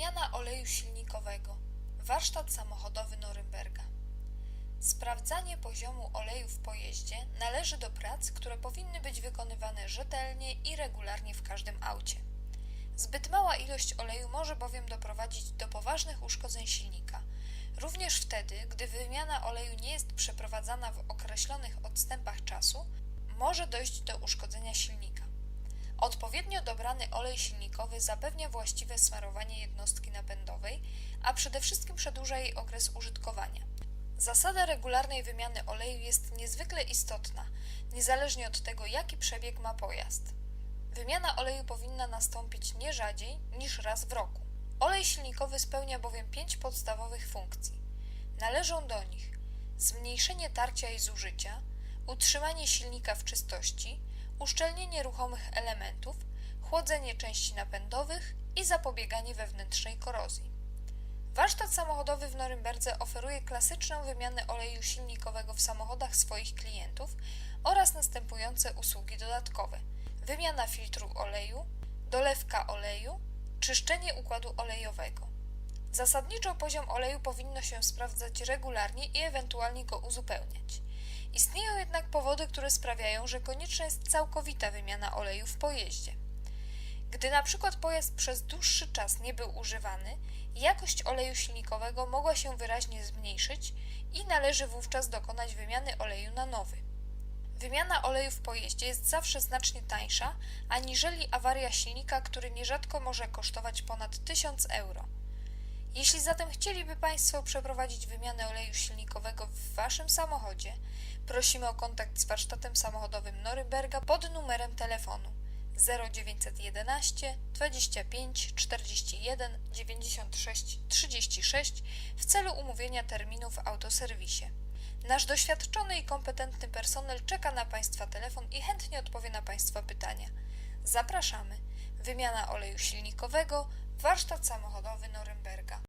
Wymiana oleju silnikowego. Warsztat samochodowy Norymberga. Sprawdzanie poziomu oleju w pojeździe należy do prac, które powinny być wykonywane rzetelnie i regularnie w każdym aucie. Zbyt mała ilość oleju może bowiem doprowadzić do poważnych uszkodzeń silnika, również wtedy, gdy wymiana oleju nie jest przeprowadzana w określonych odstępach czasu, może dojść do uszkodzenia silnika. Odpowiednio dobrany olej silnikowy zapewnia właściwe smarowanie jednostki napędowej, a przede wszystkim przedłuża jej okres użytkowania. Zasada regularnej wymiany oleju jest niezwykle istotna, niezależnie od tego, jaki przebieg ma pojazd. Wymiana oleju powinna nastąpić nie rzadziej niż raz w roku. Olej silnikowy spełnia bowiem pięć podstawowych funkcji. Należą do nich zmniejszenie tarcia i zużycia, utrzymanie silnika w czystości, uszczelnienie ruchomych elementów, chłodzenie części napędowych i zapobieganie wewnętrznej korozji. Warsztat samochodowy w Norymberdze oferuje klasyczną wymianę oleju silnikowego w samochodach swoich klientów oraz następujące usługi dodatkowe: wymiana filtru oleju, dolewka oleju, czyszczenie układu olejowego. Zasadniczo poziom oleju powinno się sprawdzać regularnie i ewentualnie go uzupełniać. Istnieją jednak powody, które sprawiają, że konieczna jest całkowita wymiana oleju w pojeździe. Gdy na przykład pojazd przez dłuższy czas nie był używany, jakość oleju silnikowego mogła się wyraźnie zmniejszyć i należy wówczas dokonać wymiany oleju na nowy. Wymiana oleju w pojeździe jest zawsze znacznie tańsza aniżeli awaria silnika, który nierzadko może kosztować ponad 1000 euro. Jeśli zatem chcieliby Państwo przeprowadzić wymianę oleju silnikowego w Waszym samochodzie, prosimy o kontakt z warsztatem samochodowym Norymberga pod numerem telefonu 0911 25 41 96 36 w celu umówienia terminu w autoserwisie. Nasz doświadczony i kompetentny personel czeka na Państwa telefon i chętnie odpowie na Państwa pytania. Zapraszamy. Wymiana oleju silnikowego, warsztat samochodowy Norymberga.